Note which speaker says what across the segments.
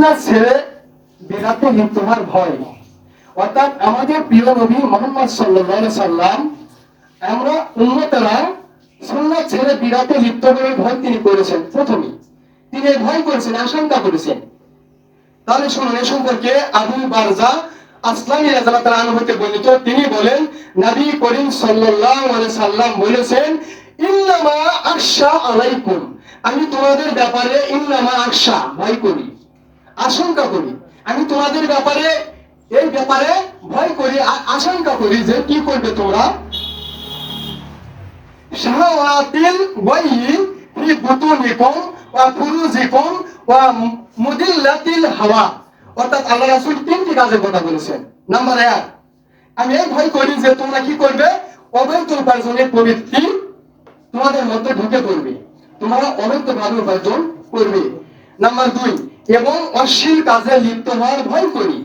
Speaker 1: সুন্নাত ছেড়ে বেদাতে লিপ্ত হওয়ার ভয়। অর্থাৎ আমাদের প্রিয় নবী মোহাম্মদ সাল্লাল্লাহু সাল্লাম, আমরা উন্মতেরা সুন্নাত ছেড়ে বিরাতে লিপ্ত হয়ে ভয় তিনি করেছেন প্রথমে তিনি ভয় করেছেন, আশঙ্কা করেছেন। তাহলে শুনুন, এ সম্পর্কে আবু বারজা আসলামী আনহু হতে বর্ণিত। তিনি বলেন, নবী করিম আলাইহি সাল্লাম বলেছেন, ইন্নামা আখশা আলাইকুম। আমি তোমাদের ব্যাপারে ইন্নামা আখশা ভয় করি। আশঙ্কা করি। আমি তোমাদের ব্যাপারে, এই ব্যাপারে ভয় করি আশঙ্কা করি যে কি করবে তোমরা। শাহাওয়াতিল ওয়াইহি ফি বুতুনিকুম ওয়া ফুরুজিকুম ওয়া মুদিল্লাতিল হাওয়া। অর্থাৎ আল্লাহ রাসূল তিনটি কাজের কথা বলেছেন। নাম্বার এক, আমি এই ভয় করি যে তোমরা কি করবে? অবৈধ উপার্জনের প্রবৃত্তি তোমাদের মধ্যে ঢুকে পড়বে। তোমরা অনন্তভাবে উপার্জন করবে। নাম্বার দুই এবং অশ্লীল কাজে লিপ্ত হওয়ার ভয় করি।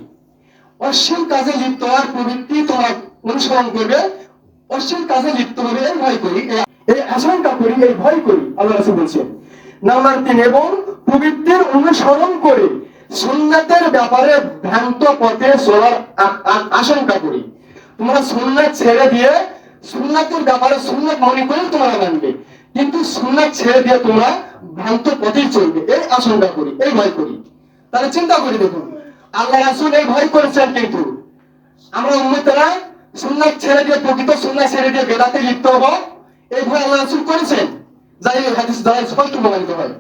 Speaker 1: অশ্লীল কাজে লিপ্ত হওয়ার প্রবৃত্তি তোমরা অনুসরণ করবে। অশ্লীল কাজে লিপ্ত হবে এই ভয় করি। এই- আশঙ্কা করি এই ভয় করি আল্লাহ রাসূল বলছেন। নাম্বার তিন এবং প্রবৃত্তির অনুসরণ করে সুন্নাতের ব্যাপারে ভ্রান্ত পথে চলার আশঙ্কা করি। তোমরা সুন্নাত ছেড়ে দিয়ে সুন্নাতের ব্যাপারে সুন্নাত মনে করে তোমরা মানবে। কিন্তু সুন্নাত ছেড়ে দিয়ে তোমরা ভ্রান্ত পথে চলবে। এই আশঙ্কা করি, এই ভয় করি। তাহলে চিন্তা করি দেখুন, আল্লাহ রাসুল এই ভয় করেছেন কিন্তু। আমরা উম্মতেরা সুন্নাত ছেড়ে দিয়ে, প্রকৃত সুন্নাত ছেড়ে দিয়ে বেদাতে লিপ্ত হব। এই ভয় আল্লাহ রাসুল করেছেন? যাই হাদিস দ্বারা স্পষ্ট প্রমাণিত হয়।